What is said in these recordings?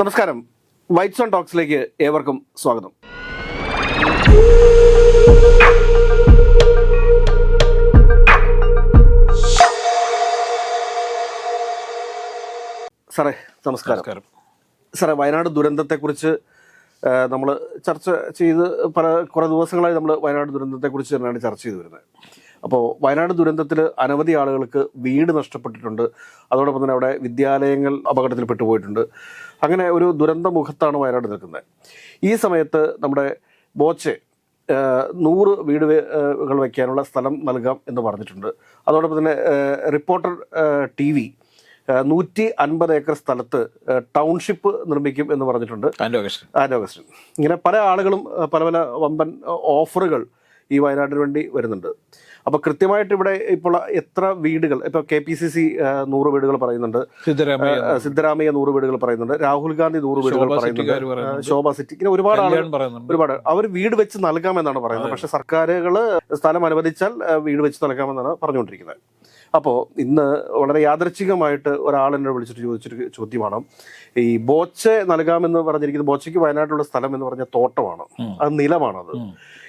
നമസ്കാരം. White zone ടോക്സിലേക്ക് ഏവർക്കും സ്വാഗതം. സാറേ നമസ്കാരം. സാറേ വയനാട് ദുരന്തത്തെക്കുറിച്ച് നമ്മൾ ചർച്ച ചെയ്ത് പല കുറേ ദിവസങ്ങളായി നമ്മൾ വയനാട് ദുരന്തത്തെക്കുറിച്ച് തന്നെയാണ് ചർച്ച ചെയ്തു വരുന്നത്. അപ്പോൾ വയനാട് ദുരന്തത്തിൽ അനവധി ആളുകൾക്ക് വീട് നഷ്ടപ്പെട്ടിട്ടുണ്ട്. അതോടൊപ്പം തന്നെ അവിടെ വിദ്യാലയങ്ങൾ അപകടത്തിൽ പെട്ടുപോയിട്ടുണ്ട് അങ്ങനെ ഒരു ദുരന്ത മുഖത്താണ് വയനാട് നിൽക്കുന്നത്. ഈ സമയത്ത് നമ്മുടെ ബോച്ചെ നൂറ് വീട് വെ- ഏഹ്, കൾ വയ്ക്കാനുള്ള സ്ഥലം നൽകാം എന്ന് പറഞ്ഞിട്ടുണ്ട്. അതോടൊപ്പം തന്നെ റിപ്പോർട്ടർ ടി വി നൂറ്റി അൻപത് ഏക്കർ സ്ഥലത്ത് ടൗൺഷിപ്പ് നിർമ്മിക്കും എന്ന് പറഞ്ഞിട്ടുണ്ട്. ആൻഡ് ഓഗസ്റ്റ് ഇങ്ങനെ പല ആളുകളും പല പല വമ്പൻ ഓഫറുകൾ ഈ വയനാടിന് വേണ്ടി വരുന്നുണ്ട്. അപ്പോൾ കൃത്യമായിട്ട് ഇവിടെ ഇപ്പോൾ എത്ര വീടുകൾ ഇപ്പോൾ കെ പി സി സി നൂറ് വീടുകൾ പറയുന്നുണ്ട്. സിദ്ധരാമയ്യ നൂറ് വീടുകൾ പറയുന്നുണ്ട്. രാഹുൽ ഗാന്ധി നൂറ് വീടുകൾ പറയുന്നുണ്ട്. ശോഭാ സിറ്റി. ഇങ്ങനെ ഒരുപാട് ആളുകൾ ഒരുപാട് അവർ വീട് വെച്ച് നൽകാമെന്നാണ് പറയുന്നത്. പക്ഷെ സർക്കാരുകൾ സ്ഥലം അനുവദിച്ചാൽ വീട് വെച്ച് നൽകാമെന്നാണ് പറഞ്ഞുകൊണ്ടിരിക്കുന്നത്. അപ്പോൾ ഇന്ന് വളരെ യാദർച്ഛികമായിട്ട് ഒരാൾ എന്നെ വിളിച്ചിട്ട് ചോദിച്ചൊരു ചോദ്യമാണ്. ഈ ബോച്ചെ നൽകാമെന്ന് പറഞ്ഞിരിക്കുന്നത് ബോച്ചയ്ക്ക് വയനാട്ടിലുള്ള സ്ഥലം എന്ന് പറഞ്ഞ തോട്ടമാണ്. അത് നിലമാണത്.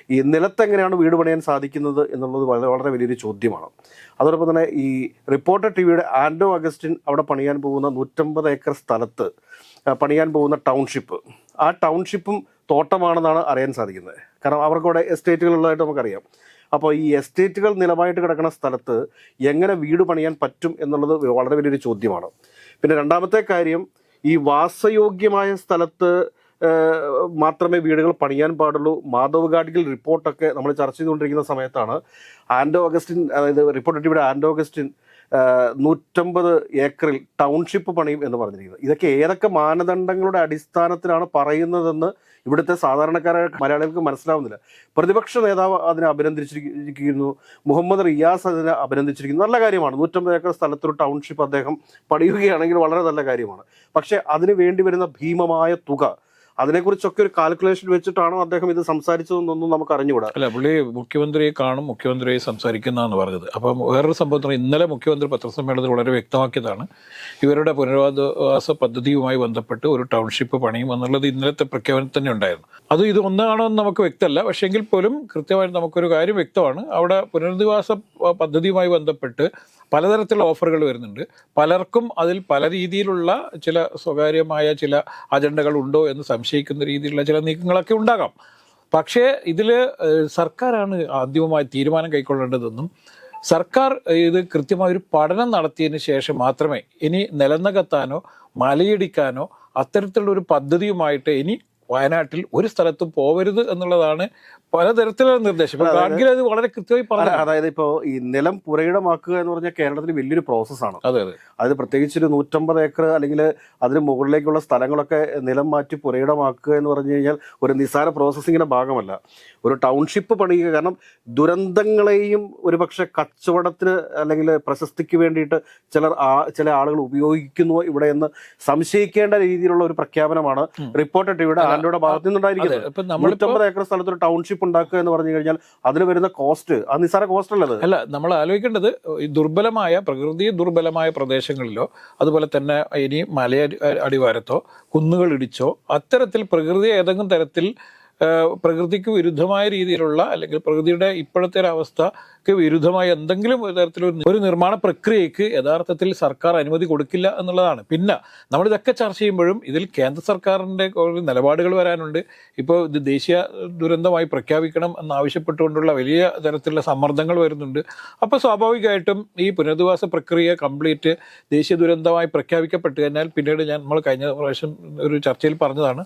ഈ നിലത്തെങ്ങനെയാണ് വീട് പണിയാൻ സാധിക്കുന്നത് എന്നുള്ളത് വളരെ വളരെ വലിയൊരു ചോദ്യമാണ്. അതോടൊപ്പം തന്നെ ഈ റിപ്പോർട്ടർ ടി വിയുടെ ആൻഡോ അഗസ്റ്റിൻ അവിടെ പണിയാൻ പോകുന്ന നൂറ്റമ്പത് ഏക്കർ സ്ഥലത്ത് പണിയാൻ പോകുന്ന ടൗൺഷിപ്പ്. ആ ടൗൺഷിപ്പും തോട്ടമാണെന്നാണ് അറിയാൻ സാധിക്കുന്നത്. കാരണം അവർക്കവിടെ എസ്റ്റേറ്റുകളുള്ളതായിട്ട് നമുക്കറിയാം. അപ്പോൾ ഈ എസ്റ്റേറ്റുകൾ നിലമായിട്ട് കിടക്കുന്ന സ്ഥലത്ത് എങ്ങനെ വീട് പണിയാൻ പറ്റും എന്നുള്ളത് വളരെ വലിയൊരു ചോദ്യമാണ്. പിന്നെ രണ്ടാമത്തെ കാര്യം ഈ വാസയോഗ്യമായ സ്ഥലത്ത് മാത്രമേ വീടുകൾ പണിയാൻ പാടുള്ളൂ. മാധവ് ഗാഡ്ഗിൽ റിപ്പോർട്ടൊക്കെ നമ്മൾ ചർച്ച ചെയ്തുകൊണ്ടിരിക്കുന്ന സമയത്താണ്. ആൻഡോ അഗസ്റ്റിൻ അതായത് റിപ്പോർട്ട് ഇവിടെ ആൻഡോ അഗസ്റ്റിൻ ഏഹ്, നൂറ്റമ്പത് ഏക്കറിൽ ടൗൺഷിപ്പ് പണിയും എന്ന് പറഞ്ഞിരിക്കുന്നത് ഇതൊക്കെ ഏതൊക്കെ മാനദണ്ഡങ്ങളുടെ അടിസ്ഥാനത്തിലാണ് പറയുന്നതെന്ന് ഇവിടുത്തെ സാധാരണക്കാരായ മലയാളികൾക്ക് മനസ്സിലാവുന്നില്ല. പ്രതിപക്ഷ നേതാവ് അതിനെ അഭിനന്ദിച്ചിരിക്കുന്നു. മുഹമ്മദ് റിയാസ് അതിനെ അഭിനന്ദിച്ചിരിക്കുന്നു. നല്ല കാര്യമാണ്. നൂറ്റമ്പത് ഏക്കർ സ്ഥലത്തൊരു ടൗൺഷിപ്പ് അദ്ദേഹം പണിയുകയാണെങ്കിൽ വളരെ നല്ല കാര്യമാണ്. പക്ഷേ അതിന് വേണ്ടി വരുന്ന ഭീമമായ തുക അതിനെക്കുറിച്ചൊക്കെ ഒരു കാൽക്കുലേഷൻ വെച്ചിട്ടാണോ അദ്ദേഹം ഇത് സംസാരിച്ചതെന്നൊന്നും നമുക്ക് അറിഞ്ഞുകൂടാ അല്ല പുള്ളി മുഖ്യമന്ത്രിയെ കാണും മുഖ്യമന്ത്രിയെ സംസാരിക്കുന്നതാണ് പറഞ്ഞത്. അപ്പം വേറൊരു സംഭവത്തിന് ഇന്നലെ മുഖ്യമന്ത്രി പത്രസമ്മേളനത്തിൽ വളരെ വ്യക്തമാക്കിയതാണ്. ഇവരുടെ പുനരവാസ പദ്ധതിയുമായി ബന്ധപ്പെട്ട് ഒരു ടൗൺഷിപ്പ് പണിയും എന്നുള്ളത് ഇന്നലത്തെ പ്രഖ്യാപനത്തിൽ തന്നെ ഉണ്ടായിരുന്നു. അത് ഇത് ഒന്നാണോ എന്ന് നമുക്ക് വ്യക്തമല്ല. പക്ഷേ എങ്കിൽ പോലും കൃത്യമായിട്ട് നമുക്കൊരു കാര്യം വ്യക്തമാണ്. അവിടെ പുനരധിവാസ പദ്ധതിയുമായി ബന്ധപ്പെട്ട് പലതരത്തിലുള്ള ഓഫറുകൾ വരുന്നുണ്ട്. പലർക്കും അതിൽ പല രീതിയിലുള്ള ചില സ്വകാര്യമായ ചില അജണ്ടകൾ ഉണ്ടോ എന്ന് സംശയിക്കുന്ന രീതിയിലുള്ള ചില നീക്കങ്ങളൊക്കെ ഉണ്ടാകാം. പക്ഷേ ഇതിൽ സർക്കാരാണ് ആദ്യമായി തീരുമാനം കൈക്കൊള്ളേണ്ടതെന്നും സർക്കാർ ഇത് കൃത്യമായ ഒരു പഠനം നടത്തിയതിന് ശേഷം മാത്രമേ ഇനി നിലനികത്താനോ മലയിടിക്കാനോ അത്തരത്തിലുള്ള ഒരു പദ്ധതിയുമായിട്ട് ഇനി വയനാട്ടിൽ ഒരു സ്ഥലത്തും പോവരുത് എന്നുള്ളതാണ് പലതരത്തിലുള്ള നിർദ്ദേശം. ഗാഡ്ഗിൽ അത് വളരെ കൃത്യമായി പറഞ്ഞു അതായത് ഇപ്പോൾ ഈ നിലം പുരയിടമാക്കുക എന്ന് പറഞ്ഞാൽ കേരളത്തിൽ വലിയൊരു പ്രോസസ്സാണ് അതെ അതെ. അതായത് പ്രത്യേകിച്ച് ഒരു നൂറ്റമ്പത് ഏക്കർ അല്ലെങ്കിൽ അതിന് മുകളിലേക്കുള്ള സ്ഥലങ്ങളൊക്കെ നിലം മാറ്റി പുരയിടമാക്കുക എന്ന് പറഞ്ഞു കഴിഞ്ഞാൽ ഒരു നിസ്സാര പ്രോസസ്സിങ്ങിന്റെ ഭാഗമല്ല. ഒരു ടൗൺഷിപ്പ് പണിയുക കാരണം ദുരന്തങ്ങളെയും ഒരുപക്ഷെ കച്ചവടത്തിന് അല്ലെങ്കിൽ പ്രശസ്തിക്ക് വേണ്ടിയിട്ട് ചിലർ ആ- ചില ആളുകൾ ഉപയോഗിക്കുന്നു ഇവിടെ എന്ന് സംശയിക്കേണ്ട രീതിയിലുള്ള ഒരു പ്രഖ്യാപനമാണ് റിപ്പോർട്ടർ ടിവിയുടെ ആൻഡോയുടെ ഭാഗത്തു അതെ നിന്നുണ്ടായിരിക്കുന്നത് ഇപ്പൊ നൂറ്റമ്പത് ഏക്കർ സ്ഥലത്ത് ഒരു ടൗൺഷിപ്പ് ഉണ്ടാക്കുക എന്ന് പറഞ്ഞു കഴിഞ്ഞാൽ അതിന് വരുന്ന കോസ്റ്റ് ആ നിസ്സാര കോസ്റ്റ് അല്ലത് അല്ല നമ്മൾ ആലോചിക്കേണ്ടത് ഈ ദുർബലമായ പ്രകൃതി ദുർബലമായ പ്രദേശങ്ങളിലോ അതുപോലെ തന്നെ ഇനി മല അടിവാരത്തോ കുന്നുകൾ ഇടിച്ചോ അത്തരത്തിൽ പ്രകൃതി ഏതെങ്കിലും തരത്തിൽ പ്രകൃതിക്ക് വിരുദ്ധമായ രീതിയിലുള്ള അല്ലെങ്കിൽ പ്രകൃതിയുടെ ഇപ്പോഴത്തെ ഒരു അവസ്ഥക്ക് വിരുദ്ധമായ എന്തെങ്കിലും തരത്തിലൊരു ഒരു നിർമ്മാണ പ്രക്രിയയ്ക്ക് യഥാർത്ഥത്തിൽ സർക്കാർ അനുമതി കൊടുക്കില്ല എന്നുള്ളതാണ്. പിന്നെ നമ്മളിതൊക്കെ ചർച്ച ചെയ്യുമ്പോഴും ഇതിൽ കേന്ദ്ര സർക്കാരിന്റെ നിലപാടുകൾ വരാനുണ്ട്. ഇപ്പോൾ ഇത് ദേശീയ ദുരന്തമായി പ്രഖ്യാപിക്കണം എന്നാവശ്യപ്പെട്ടുകൊണ്ടുള്ള വലിയ തരത്തിലുള്ള സമ്മർദ്ദങ്ങൾ വരുന്നുണ്ട്. അപ്പോൾ സ്വാഭാവികമായിട്ടും ഈ പുനരധിവാസ പ്രക്രിയ കംപ്ലീറ്റ് ദേശീയ ദുരന്തമായി പ്രഖ്യാപിക്കപ്പെട്ടു കഴിഞ്ഞാൽ പിന്നീട് ഞാൻ നമ്മൾ കഴിഞ്ഞ പ്രാവശ്യം ഒരു ചർച്ചയിൽ പറഞ്ഞതാണ്.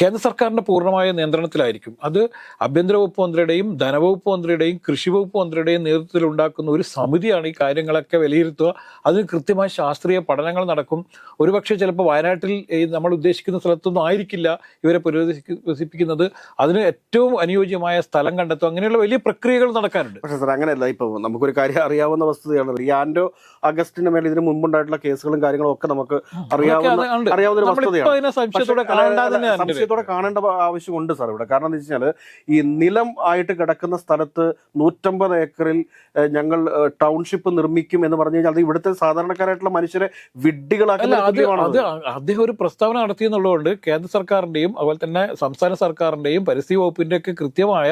കേന്ദ്ര സർക്കാരിന്റെ പൂർണമായ നിയന്ത്രണത്തിലായിരിക്കും. അത് ആഭ്യന്തര വകുപ്പ് മന്ത്രിയുടെയും ധനവകുപ്പ് മന്ത്രിയുടെയും കൃഷി വകുപ്പ് മന്ത്രിയുടെയും നേതൃത്വത്തിൽ ഉണ്ടാക്കുന്ന ഒരു സമിതിയാണ് ഈ കാര്യങ്ങളൊക്കെ വിലയിരുത്തുക. അതിന് കൃത്യമായ ശാസ്ത്രീയ പഠനങ്ങൾ നടക്കും. ഒരുപക്ഷെ ചിലപ്പോൾ വയനാട്ടിൽ നമ്മൾ ഉദ്ദേശിക്കുന്ന സ്ഥലത്തൊന്നും ആയിരിക്കില്ല ഇവരെ പുനരധിവസിപ്പിക്കുന്നത് അതിന് ഏറ്റവും അനുയോജ്യമായ സ്ഥലം കണ്ടെത്തും അങ്ങനെയുള്ള വലിയ പ്രക്രിയകൾ നടക്കാറുണ്ട്. പക്ഷേ സാർ അങ്ങനെയല്ല. ഇപ്പോൾ നമുക്കൊരു കാര്യം അറിയാവുന്ന വസ്തുതയാണ്. റിയാൻഡോ ആൻഡോ അഗസ്റ്റിന് മേലെ ഇതിന് മുമ്പുണ്ടായിട്ടുള്ള കേസുകളും കാര്യങ്ങളും ഒക്കെ നമുക്ക് അറിയാവുന്ന. അറിയാവുന്ന ഒരു വസ്തുതയാണ്. ഗൗരവത്തോടെ കാണേണ്ട ആവശ്യമുണ്ട് സാർ ഇവിടെ. കാരണം എന്താ വെച്ചാൽ ഈ നിലം ആയിട്ട് കിടക്കുന്ന സ്ഥലത്ത് നൂറ്റമ്പത് ഏക്കറിൽ ഞങ്ങൾ ടൗൺഷിപ്പ് നിർമ്മിക്കും എന്ന് പറഞ്ഞു കഴിഞ്ഞാൽ അത് ഇവിടുത്തെ സാധാരണക്കാരായിട്ടുള്ള മനുഷ്യരെ വിഡ്ഢികളാക്കുന്ന അദ്ദേഹം ഒരു പ്രസ്താവന നടത്തിയെന്നുള്ളതുകൊണ്ട് കേന്ദ്ര സർക്കാരിന്റെയും അതുപോലെ തന്നെ സംസ്ഥാന സർക്കാരിന്റെയും പരിസ്ഥിതി വകുപ്പിന്റെ ഒക്കെ കൃത്യമായ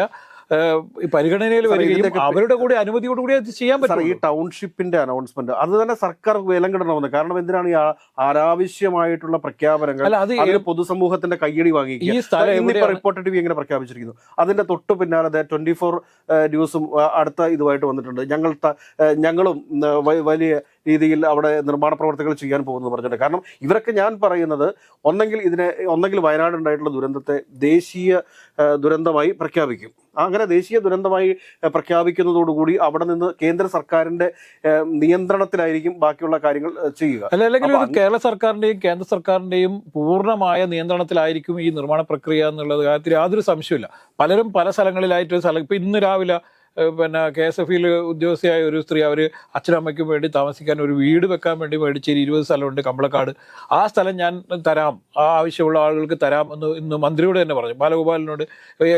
പരിഗണനയിൽ വരികയും അവരുടെ കൂടി അനുമതിയോടുകൂടി അത് ചെയ്യാൻ പറ്റും ഈ ടൗൺഷിപ്പിന്റെ അനൗൺസ്മെന്റ് അത് തന്നെ സർക്കാർ വിലങ്ങിടണമെന്ന് കാരണം എന്തിനാണ് ഈ അനാവശ്യമായിട്ടുള്ള പ്രഖ്യാപനങ്ങൾ അത് പൊതുസമൂഹത്തിന്റെ കയ്യടി വാങ്ങി ഈ സ്ഥലം റിപ്പോർട്ടർ ടി വി എങ്ങനെ പ്രഖ്യാപിച്ചിരിക്കുന്നു. അതിന്റെ തൊട്ടു പിന്നാലെ ട്വന്റി ഫോർ ന്യൂസും അടുത്ത ഇതുമായിട്ട് വന്നിട്ടുണ്ട്. ഞങ്ങൾ ഞങ്ങളും വലിയ രീതിയിൽ അവിടെ നിർമ്മാണ പ്രവർത്തികൾ ചെയ്യാൻ പോകുന്നത് പറഞ്ഞിട്ടുണ്ട്. കാരണം ഇവരൊക്കെ ഞാൻ പറയുന്നത് ഒന്നെങ്കിൽ ഇതിനെ ഒന്നെങ്കിൽ വയനാട് ഉണ്ടായിട്ടുള്ള ദുരന്തത്തെ ദേശീയ ദുരന്തമായി പ്രഖ്യാപിക്കും. അങ്ങനെ ദേശീയ ദുരന്തമായി പ്രഖ്യാപിക്കുന്നതോടുകൂടി അവിടെ നിന്ന് കേന്ദ്ര സർക്കാരിന്റെ നിയന്ത്രണത്തിലായിരിക്കും ബാക്കിയുള്ള കാര്യങ്ങൾ ചെയ്യുക. അല്ല അല്ലെങ്കിൽ കേരള സർക്കാരിന്റെയും കേന്ദ്ര സർക്കാരിന്റെയും പൂർണമായ നിയന്ത്രണത്തിലായിരിക്കും ഈ നിർമ്മാണ പ്രക്രിയ എന്നുള്ളത് കാര്യത്തിൽ യാതൊരു സംശയമില്ല പലരും പല സ്ഥലങ്ങളിലായിട്ട് സ്ഥലം ഇപ്പൊ ഇന്ന് രാവിലെ പിന്നെ കെ എസ് എഫ് ഉദ്യോഗസ്ഥയായ ഒരു സ്ത്രീ അവർ അച്ഛനമ്മയ്ക്കും വേണ്ടി താമസിക്കാൻ ഒരു വീട് വെക്കാൻ വേണ്ടി മേടിച്ച ഒരു ഇരുപത് സ്ഥലമുണ്ട് കമ്പളക്കാട്. ആ സ്ഥലം ഞാൻ തരാം. ആ ആവശ്യമുള്ള ആളുകൾക്ക് തരാം എന്ന് ഇന്ന് മന്ത്രിയോട് തന്നെ പറഞ്ഞു. ബാലഗോപാലിനോട്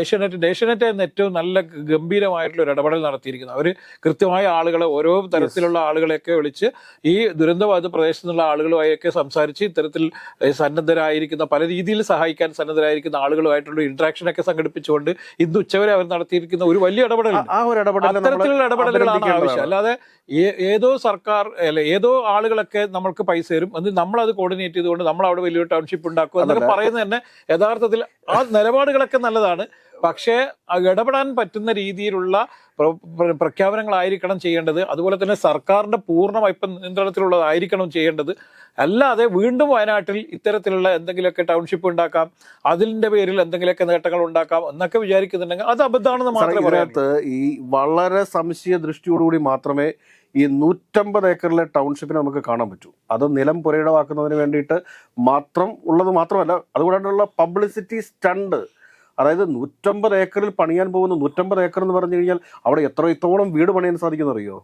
ഏഷ്യാനെറ്റ് ഏഷ്യാനെറ്റ് എന്ന് ഏറ്റവും നല്ല ഗംഭീരമായിട്ടുള്ള ഒരു ഇടപെടൽ നടത്തിയിരിക്കുന്നത് അവർ കൃത്യമായ ആളുകളെ ഓരോ തരത്തിലുള്ള ആളുകളെയൊക്കെ വിളിച്ച് ഈ ദുരന്തബാധിത പ്രദേശത്തു നിന്നുള്ള ആളുകളുമായൊക്കെ സംസാരിച്ച് ഇത്തരത്തിൽ സന്നദ്ധരായിരിക്കുന്ന പല രീതിയിൽ സഹായിക്കാൻ സന്നദ്ധരായിരിക്കുന്ന ആളുകളുമായിട്ടുള്ള ഇൻട്രാക്ഷനൊക്കെ ഒക്കെ സംഘടിപ്പിച്ചുകൊണ്ട് ഇന്ന് ഉച്ചവരെ അവർ നടത്തിയിരിക്കുന്ന ഒരു വലിയ ഇടപെടൽ ആ ഒരു ഇടപെടൽ അത്തരത്തിലുള്ള ഇടപെടലുകളാണ് ആവശ്യം. അല്ലാതെ ഏതോ സർക്കാർ അല്ലെ ഏതോ ആളുകളൊക്കെ നമ്മൾക്ക് പൈസ തരും. നമ്മൾ അത് കോർഡിനേറ്റ് ചെയ്തുകൊണ്ട് നമ്മൾ അവിടെ വലിയൊരു ടൗൺഷിപ്പ് ഉണ്ടാക്കുക എന്നൊക്കെ പറയുന്നത് തന്നെ യഥാർത്ഥത്തിൽ ആ നിലപാടുകളൊക്കെ നല്ലതാണ്. പക്ഷേ ഇടപെടാൻ പറ്റുന്ന രീതിയിലുള്ള പ്ര- പ്ര- പ്രഖ്യാപനങ്ങളായിരിക്കണം ചെയ്യേണ്ടത്. അതുപോലെ തന്നെ സർക്കാരിന്റെ പൂർണ വൈപ്പ് നിയന്ത്രണത്തിലുള്ളതായിരിക്കണം ചെയ്യേണ്ടത്. അല്ലാതെ വീണ്ടും വയനാട്ടിൽ ഇത്തരത്തിലുള്ള എന്തെങ്കിലുമൊക്കെ ടൗൺഷിപ്പ് ഉണ്ടാക്കാം അതിന്റെ പേരിൽ എന്തെങ്കിലുമൊക്കെ നേട്ടങ്ങൾ ഉണ്ടാക്കാം എന്നൊക്കെ വിചാരിക്കുന്നുണ്ടെങ്കിൽ അത് അബദ്ധമാണെന്ന് മാത്രമേ പറയാത്ത ഈ വളരെ സംശയ ദൃഷ്ടിയോടുകൂടി മാത്രമേ ഈ നൂറ്റമ്പത് ഏക്കറിലെ ടൗൺഷിപ്പിനെ നമുക്ക് കാണാൻ പറ്റൂ. അത് നിലം പുരയിടമാക്കുന്നതിന് വേണ്ടിയിട്ട് മാത്രം ഉള്ളത് മാത്രമല്ല അതുകൂടാണ്ടുള്ള പബ്ലിസിറ്റി സ്റ്റണ്ട് അതായത് നൂറ്റമ്പത് ഏക്കറിൽ പണിയാൻ പോകുന്ന നൂറ്റമ്പത് ഏക്കർ എന്ന് പറഞ്ഞു കഴിഞ്ഞാൽ അവിടെ എത്രത്തോളം വീട് പണിയാൻ സാധിക്കുന്ന അറിയോ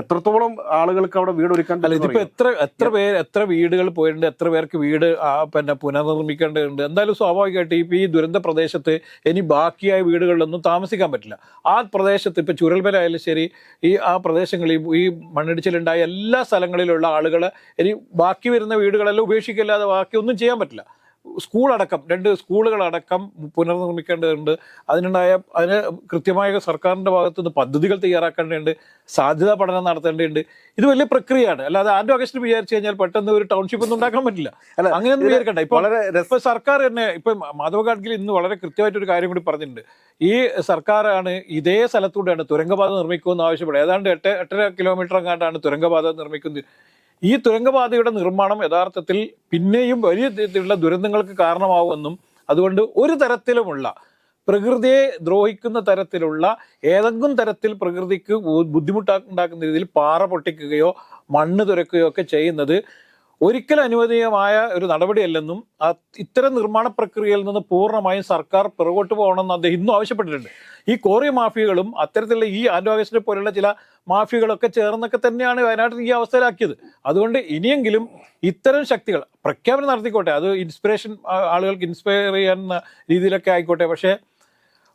എത്രത്തോളം ആളുകൾക്ക് അവിടെ വീട് ഒരുക്കാൻ ഇതിപ്പോ എത്ര എത്ര പേര് എത്ര വീടുകൾ പോയിട്ടുണ്ട് എത്ര പേർക്ക് വീട് പിന്നെ പുനർനിർമ്മിക്കേണ്ടതുണ്ട്? എന്തായാലും സ്വാഭാവികമായിട്ട് ഇപ്പൊ ഈ ദുരന്ത പ്രദേശത്ത് ഇനി ബാക്കിയായ വീടുകളിലൊന്നും താമസിക്കാൻ പറ്റില്ല. ആ പ്രദേശത്ത് ഇപ്പൊ ചുരൽമല ആയാലും ശരി ഈ ആ പ്രദേശങ്ങളിൽ ഈ മണ്ണിടിച്ചിലുണ്ടായ എല്ലാ സ്ഥലങ്ങളിലുള്ള ആളുകൾ ഇനി ബാക്കി വരുന്ന വീടുകളെല്ലാം ഉപേക്ഷിക്കില്ലാതെ ബാക്കി ഒന്നും ചെയ്യാൻ പറ്റില്ല. സ്കൂൾ അടക്കം രണ്ട് സ്കൂളുകളടക്കം പുനർനിർമ്മിക്കേണ്ടതുണ്ട്. അതിനുണ്ടായ അതിന് കൃത്യമായ സർക്കാരിന്റെ ഭാഗത്തു നിന്ന് പദ്ധതികൾ തയ്യാറാക്കേണ്ടതുണ്ട് സാധ്യതാ പഠനം നടത്തേണ്ടതുണ്ട്. ഇത് വലിയ പ്രക്രിയയാണ്. അല്ലാതെ ആൻഡ് ഓഗസ്റ്റ് വിചാരിച്ചു കഴിഞ്ഞാൽ പെട്ടെന്ന് ഒരു ടൗൺഷിപ്പ് ഒന്നും ഉണ്ടാക്കാൻ പറ്റില്ല. അല്ല, അങ്ങനെയൊന്നും വിചാരിക്കണ്ട. ഇപ്പൊ വളരെ ഇപ്പൊ സർക്കാർ തന്നെ ഇപ്പൊ മാധവ ഗാഡ്ഗിൽ ഇന്ന് വളരെ കൃത്യമായിട്ട് ഒരു കാര്യം കൂടി പറഞ്ഞിട്ടുണ്ട്. ഈ സർക്കാരാണ് ഇതേ സ്ഥലത്തൂടെയാണ് തുരങ്കപാത നിർമ്മിക്കുമെന്ന് ആവശ്യപ്പെടുന്നത് ഏതാണ്ട് എട്ട് എട്ടര കിലോമീറ്റർ അങ്ങാണ്ടാണ് തുരങ്കപാത നിർമ്മിക്കുന്നത്. ഈ തുരങ്കപാതയുടെ നിർമ്മാണം യഥാർത്ഥത്തിൽ പിന്നെയും വലിയ രീതിയിലുള്ള ദുരന്തങ്ങൾക്ക് കാരണമാവുമെന്നും അതുകൊണ്ട് ഒരു തരത്തിലുമുള്ള പ്രകൃതിയെ ദ്രോഹിക്കുന്ന തരത്തിലുള്ള ഏതെങ്കിലും തരത്തിൽ പ്രകൃതിക്ക് ബുദ്ധിമുട്ടുണ്ടാക്കുന്ന രീതിയിൽ പാറ പൊട്ടിക്കുകയോ മണ്ണ് തുരക്കുകയോ ഒക്കെ ചെയ്യുന്നത് ഒരിക്കലും അനുവദനീയമായ ഒരു നടപടിയല്ലെന്നും ഇത്തരം നിർമ്മാണ പ്രക്രിയയിൽ നിന്ന് പൂർണമായും സർക്കാർ പിറകോട്ട് പോകണമെന്ന് അദ്ദേഹം ഇന്നും ആവശ്യപ്പെട്ടിട്ടുണ്ട്. ഈ കോറി മാഫിയകളും അത്തരത്തിലുള്ള ഈ ആൻഡോഗസ്റ്റിനെ പോലുള്ള ചില മാഫിയകളൊക്കെ ചേർന്നൊക്കെ തന്നെയാണ് വയനാട്ടിൽ ഈ അവസ്ഥയിലാക്കിയത്. അതുകൊണ്ട് ഇനിയെങ്കിലും ഇത്തരം ശക്തികൾ പ്രഖ്യാപനം നടത്തിക്കോട്ടെ. അത് ഇൻസ്പിറേഷൻ ആളുകൾക്ക് ഇൻസ്പയർ ചെയ്യുന്ന രീതിയിലൊക്കെ ആയിക്കോട്ടെ. പക്ഷേ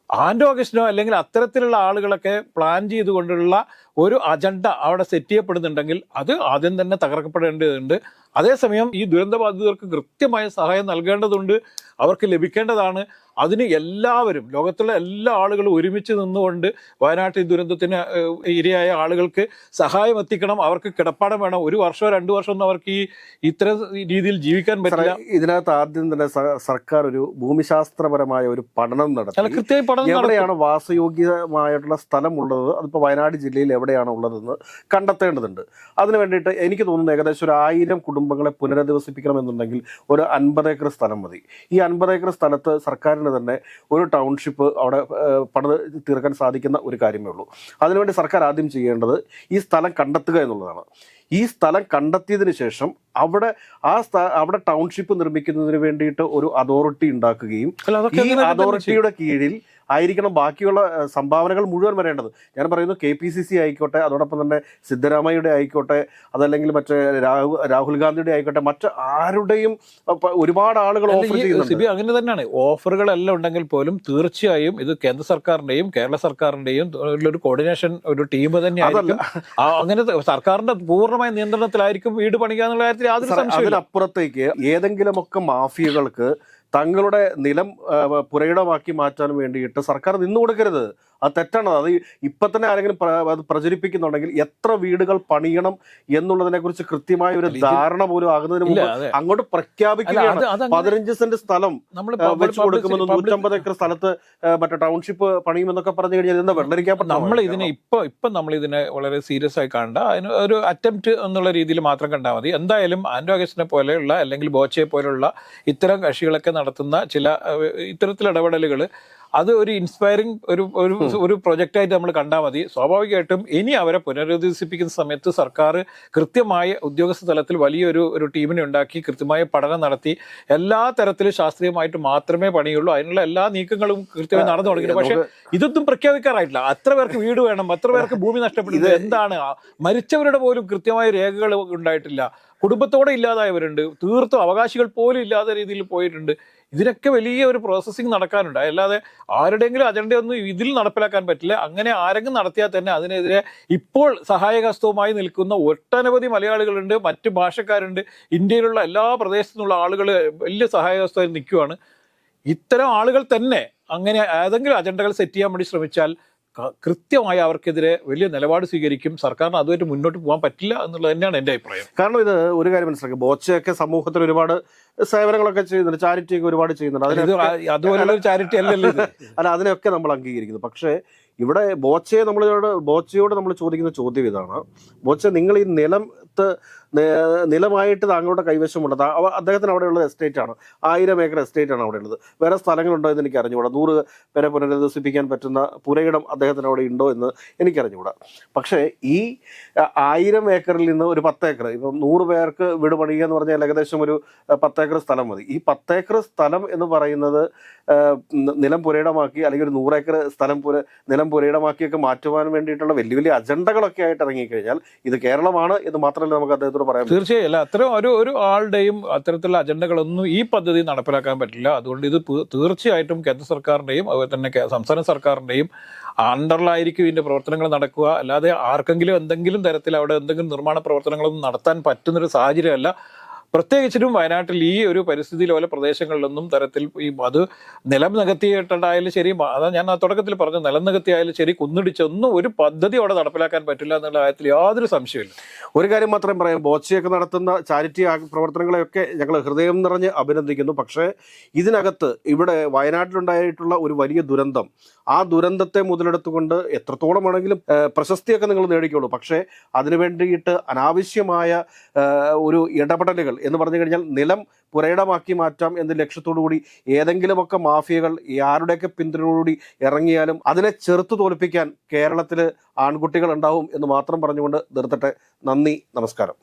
ആൻഡോ അഗസ്റ്റിനോ അല്ലെങ്കിൽ അത്തരത്തിലുള്ള ആളുകളൊക്കെ പ്ലാൻ ചെയ്തുകൊണ്ടുള്ള ഒരു അജണ്ട അവിടെ സെറ്റ് ചെയ്യപ്പെടുന്നുണ്ടെങ്കിൽ അത് ആദ്യം തന്നെ തകർക്കപ്പെടേണ്ടതുണ്ട്. അതേസമയം ഈ ദുരന്തബാധിതർക്ക് കൃത്യമായ സഹായം നൽകേണ്ടതുണ്ട്. അവർക്ക് ലഭിക്കേണ്ടതാണ്. അതിന് എല്ലാവരും ലോകത്തുള്ള എല്ലാ ആളുകളും ഒരുമിച്ച് നിന്നുകൊണ്ട് വയനാട്ടിൽ ദുരന്തത്തിന് ഇരയായ ആളുകൾക്ക് സഹായം എത്തിക്കണം. അവർക്ക് കിടപ്പാടം വേണം. ഒരു വർഷമോ രണ്ടു വർഷമോ ഒന്നും അവർക്ക് ഈ ഇത്തരം രീതിയിൽ ജീവിക്കാൻ പറ്റില്ല. ഇതിനകത്ത് ആദ്യം തന്നെ സർക്കാർ ഒരു ഭൂമിശാസ്ത്രപരമായ ഒരു പഠനം നടത്തി. കൃത്യമായി പഠനം എവിടെയാണ് വാസയോഗ്യമായിട്ടുള്ള സ്ഥലമുള്ളത് അതിപ്പോൾ വയനാട് ജില്ലയിൽ എവിടെയാണ് ഉള്ളതെന്ന് കണ്ടെത്തേണ്ടതുണ്ട്. അതിന് വേണ്ടിയിട്ട് എനിക്ക് തോന്നുന്നു ഏകദേശം ഒരു ആയിരം കുടുംബങ്ങളെ പുനരധിവസിപ്പിക്കണമെന്നുണ്ടെങ്കിൽ ഒരു അൻപത് ഏക്കർ സ്ഥലം മതി. ഈ അൻപത് ഏക്കർ സ്ഥലത്ത് സർക്കാരിന് തന്നെ ഒരു ടൗൺഷിപ്പ് അവിടെ പണിത് തീർക്കാൻ സാധിക്കുന്ന ഒരു കാര്യമേ ഉള്ളൂ. അതിനുവേണ്ടി സർക്കാർ ആദ്യം ചെയ്യേണ്ടത് ഈ സ്ഥലം കണ്ടെത്തുക എന്നുള്ളതാണ്. ഈ സ്ഥലം കണ്ടെത്തിയതിന് ശേഷം അവിടെ ആ അവിടെ ടൗൺഷിപ്പ് നിർമ്മിക്കുന്നതിന് വേണ്ടിയിട്ട് ഒരു അതോറിറ്റി ഉണ്ടാക്കുകയും ഈ. അതോറിറ്റിയുടെ കീഴിൽ ആയിരിക്കണം ബാക്കിയുള്ള സംഭാവനകൾ മുഴുവൻ വരേണ്ടത്. ഞാൻ പറയുന്നു കെ പി സി സി ആയിക്കോട്ടെ അതോടൊപ്പം തന്നെ സിദ്ധരാമയ്യയുടെ ആയിക്കോട്ടെ അതല്ലെങ്കിൽ മറ്റേ രാഹുൽ രാഹുൽ ഗാന്ധിയുടെ ആയിക്കോട്ടെ മറ്റ് ആരുടെയും ഒരുപാട് ആളുകൾ ഓഫർ ചെയ്യുന്നു ചെയ്യുന്നുണ്ട്. സിബി അങ്ങനെ തന്നെയാണ്. ഓഫറുകളെല്ലാം ഉണ്ടെങ്കിൽ പോലും തീർച്ചയായും ഇത് കേന്ദ്ര സർക്കാരിന്റെയും കേരള സർക്കാരിന്റെയും ഒരു കോർഡിനേഷൻ ഒരു ടീം തന്നെയായിരിക്കും അങ്ങനെ സർക്കാരിന്റെ പൂർണമായ നിയന്ത്രണത്തിലായിരിക്കും വീട് പണിക്കുക എന്നുള്ള കാര്യത്തിൽ അതിനപ്പുറത്തേക്ക് ഏതെങ്കിലുമൊക്കെ മാഫിയകൾക്ക് തങ്ങളുടെ നിലം പുരയിടമാക്കി മാറ്റാൻ വേണ്ടിയിട്ട് സർക്കാർ നിന്നു കൊടുക്കരുത് അത് തെറ്റാണ്. അത് ഇപ്പൊ തന്നെ ആരെങ്കിലും അത് പ്രചരിപ്പിക്കുന്നുണ്ടെങ്കിൽ എത്ര വീടുകൾ പണിയണം എന്നുള്ളതിനെ കുറിച്ച് കൃത്യമായ ഒരു ധാരണ പോലും ആകുന്നതിന് മുമ്പ് അങ്ങോട്ട് പ്രഖ്യാപിക്കുകയാണ്. പതിനഞ്ച് സെന്റ് സ്ഥലം വെച്ച് കൊടുക്കുമെന്ന് നൂറ്റമ്പത് ഏക്കർ സ്ഥലത്ത് മറ്റേ ടൗൺഷിപ്പ് പണിയുമെന്നൊക്കെ പറഞ്ഞു കഴിഞ്ഞാൽ എന്താ വെള്ളരിക്കപ്പെട്ട നമ്മൾ ഇതിനെ ഇപ്പൊ ഇപ്പൊ നമ്മൾ ഇതിനെ വളരെ സീരിയസ് ആയി കാണണ്ട. അതിന് ഒരു അറ്റംപ്റ്റ് എന്നുള്ള രീതിയിൽ മാത്രം കണ്ടാൽ മതി. എന്തായാലും അഗസ്റ്റിനെ പോലെയുള്ള അല്ലെങ്കിൽ ബോച്ചയെ പോലെയുള്ള ഇത്തരം കക്ഷികളൊക്കെ നടത്തുന്ന ചില ഇത്തരത്തിലിടപെടലുകൾ ഇടപെടലുകൾ അത് ഒരു ഇൻസ്പയറിംഗ് ഒരു ഒരു ഒരു പ്രൊജക്റ്റായിട്ട് നമ്മൾ കണ്ടാൽ മതി. സ്വാഭാവികമായിട്ടും ഇനി അവരെ പുനരുദ്ദേശിപ്പിക്കുന്ന സമയത്ത് സർക്കാർ കൃത്യമായ ഉദ്യോഗസ്ഥ തലത്തിൽ വലിയൊരു ഒരു ടീമിനെ ഉണ്ടാക്കി കൃത്യമായ പഠനം നടത്തി എല്ലാ തരത്തിലും ശാസ്ത്രീയമായിട്ട് മാത്രമേ പണിയുള്ളൂ. അതിനുള്ള എല്ലാ നീക്കങ്ങളും കൃത്യമായി നടന്നു തുടങ്ങിയിട്ടുണ്ട്. പക്ഷേ ഇതൊന്നും പ്രഖ്യാപിക്കാറായിട്ടില്ല. അത്ര പേർക്ക് വീട് വേണം അത്ര പേർക്ക് ഭൂമി നഷ്ടപ്പെടുന്നത് എന്താണ്? മരിച്ചവരുടെ പോലും കൃത്യമായ രേഖകൾ ഉണ്ടായിട്ടില്ല. കുടുംബത്തോടെ ഇല്ലാതായവരുണ്ട്. തീർത്തും അവകാശികൾ പോലും ഇല്ലാത്ത രീതിയിൽ പോയിട്ടുണ്ട്. ഇതിനൊക്കെ വലിയ ഒരു പ്രോസസ്സിംഗ് നടക്കാനുണ്ട്. അല്ലാതെ ആരുടെയെങ്കിലും അജണ്ടയൊന്നും ഇതിൽ നടപ്പിലാക്കാൻ പറ്റില്ല. അങ്ങനെ ആരെങ്കിലും നടത്തിയാൽ തന്നെ അതിനെതിരെ ഇപ്പോൾ സഹായകസ്തവുമായി നിൽക്കുന്ന ഒട്ടനവധി മലയാളികളുണ്ട് മറ്റ് ഭാഷക്കാരുണ്ട്. ഇന്ത്യയിലുള്ള എല്ലാ പ്രദേശത്തു നിന്നുള്ള ആളുകൾ വലിയ സഹായഹസ്തമായി നിൽക്കുകയാണ് ഇത്തരം ആളുകൾ തന്നെ അങ്ങനെ ഏതെങ്കിലും അജണ്ടകൾ സെറ്റ് ചെയ്യാൻ വേണ്ടി ശ്രമിച്ചാൽ കൃത്യമായി അവർക്കെതിരെ വലിയ നിലപാട് സ്വീകരിക്കും. സർക്കാരിന് അതുമായിട്ട് മുന്നോട്ട് പോകാൻ പറ്റില്ല എന്നുള്ളത് തന്നെയാണ് എന്റെ അഭിപ്രായം. കാരണം ഇത് ഒരു കാര്യം മനസ്സിലാക്കുക ബോച്ചയൊക്കെ സമൂഹത്തിൽ ഒരുപാട് സേവനങ്ങളൊക്കെ ചെയ്യുന്നുണ്ട് ചാരിറ്റി ഒക്കെ ഒരുപാട് ചെയ്യുന്നുണ്ട്. അതുപോലെ ചാരിറ്റി അല്ലല്ലോ അല്ല അതിനെയൊക്കെ നമ്മൾ അംഗീകരിക്കുന്നു. പക്ഷേ ഇവിടെ ബോച്ചയെ നമ്മളോട് ബോച്ചയോട് നമ്മൾ ചോദിക്കുന്ന ചോദ്യം ഇതാണ്. ബോച്ച നിങ്ങൾ ഈ നിലത്ത് നിലമായിട്ട് താങ്കളുടെ അവ- അദ്ദേഹത്തിന് അവിടെയുള്ള എസ്റ്റേറ്റ് ആണ്. ആയിരം ഏക്കർ എസ്റ്റേറ്റ് ആണ് അവിടെ ഉള്ളത് വേറെ സ്ഥലങ്ങളുണ്ടോ എന്ന് എനിക്ക് അറിഞ്ഞുകൂടാ നൂറ് പേരെ പുനരധിവസിപ്പിക്കാൻ പറ്റുന്ന പുരയിടം അദ്ദേഹത്തിന് അവിടെ ഉണ്ടോ എന്ന് എനിക്കറിഞ്ഞുകൂടാ. പക്ഷേ ഈ ആയിരം ഏക്കറിൽ നിന്ന് ഒരു പത്തേക്കർ ഇപ്പം നൂറ് പേർക്ക് വീട് പണിയുക എന്ന് പറഞ്ഞാൽ ഏകദേശം ഒരു പത്തേക്കർ സ്ഥലം മതി. ഈ പത്തേക്കർ സ്ഥലം എന്ന് പറയുന്നത് നിലം പുരയിടമാക്കി അല്ലെങ്കിൽ ഒരു നൂറേക്കർ സ്ഥലം പുര നിലം പുരയിടമാക്കിയൊക്കെ മാറ്റുവാൻ വേണ്ടിയിട്ടുള്ള വലിയ വലിയ അജണ്ടകളൊക്കെ ആയിട്ട് ഇറങ്ങിക്കഴിഞ്ഞാൽ ഇത് കേരളമാണ് എന്ന് മാത്രമല്ല നമുക്ക് അദ്ദേഹത്തോട് പറയാൻ പറയാം തീർച്ചയായും. അല്ല അത്തരം ഒരു ഒരു ആളുടെയും അത്തരത്തിലുള്ള അജണ്ടകളൊന്നും ഈ പദ്ധതി നടപ്പിലാക്കാൻ പറ്റില്ല. അതുകൊണ്ട് ഇത് തീർച്ചയായിട്ടും കേന്ദ്ര സർക്കാരിന്റെയും അതുപോലെ തന്നെ സംസ്ഥാന സർക്കാരിന്റെയും അണ്ടറിലായിരിക്കും ഇതിന്റെ പ്രവർത്തനങ്ങൾ നടക്കുക. അല്ലാതെ ആർക്കെങ്കിലും എന്തെങ്കിലും തരത്തിൽ അവിടെ എന്തെങ്കിലും നിർമ്മാണ പ്രവർത്തനങ്ങളൊന്നും നടത്താൻ പറ്റുന്നൊരു സാഹചര്യമല്ല. പ്രത്യേകിച്ചിട്ടും വയനാട്ടിൽ ഈ ഒരു പരിസ്ഥിതി ലോല പ്രദേശങ്ങളിലൊന്നും തരത്തിൽ ഈ അത് നിലം നികത്തിയിട്ടുണ്ടായാലും ശരി അതാ ഞാൻ ആ തുടക്കത്തിൽ പറഞ്ഞു നിലം നികത്തിയായാലും ശരി കുന്നിടിച്ചൊന്നും ഒരു പദ്ധതി അവിടെ നടപ്പിലാക്കാൻ പറ്റില്ല എന്നുള്ള കാര്യത്തിൽ യാതൊരു സംശയമില്ല ഒരു കാര്യം മാത്രം പറയാം ബോച്ചയൊക്കെ നടത്തുന്ന ചാരിറ്റി പ്രവർത്തനങ്ങളെയൊക്കെ ഞങ്ങൾ ഹൃദയം നിറഞ്ഞ് അഭിനന്ദിക്കുന്നു. പക്ഷേ ഇതിനകത്ത് ഇവിടെ വയനാട്ടിലുണ്ടായിട്ടുള്ള ഒരു വലിയ ദുരന്തം ആ ദുരന്തത്തെ മുതലെടുത്തുകൊണ്ട് എത്രത്തോളം ആണെങ്കിലും പ്രശസ്തിയൊക്കെ നിങ്ങൾ നേടിക്കോളൂ. പക്ഷേ അതിനു വേണ്ടിയിട്ട് അനാവശ്യമായ ഒരു ഇടപെടലുകൾ എന്ന് പറഞ്ഞു കഴിഞ്ഞാൽ നിലം പുരയിടമാക്കി മാറ്റാം എന്ന ലക്ഷ്യത്തോടു കൂടി ഏതെങ്കിലുമൊക്കെ മാഫിയകൾ ആരുടെയൊക്കെ പിന്തുണയോടുകൂടി ഇറങ്ങിയാലും അതിനെ ചെറുത്തു തോൽപ്പിക്കാൻ കേരളത്തിൽ ആൺകുട്ടികൾ ഉണ്ടാവും എന്ന് മാത്രം പറഞ്ഞുകൊണ്ട് നിർത്തട്ടെ. നന്ദി നമസ്കാരം.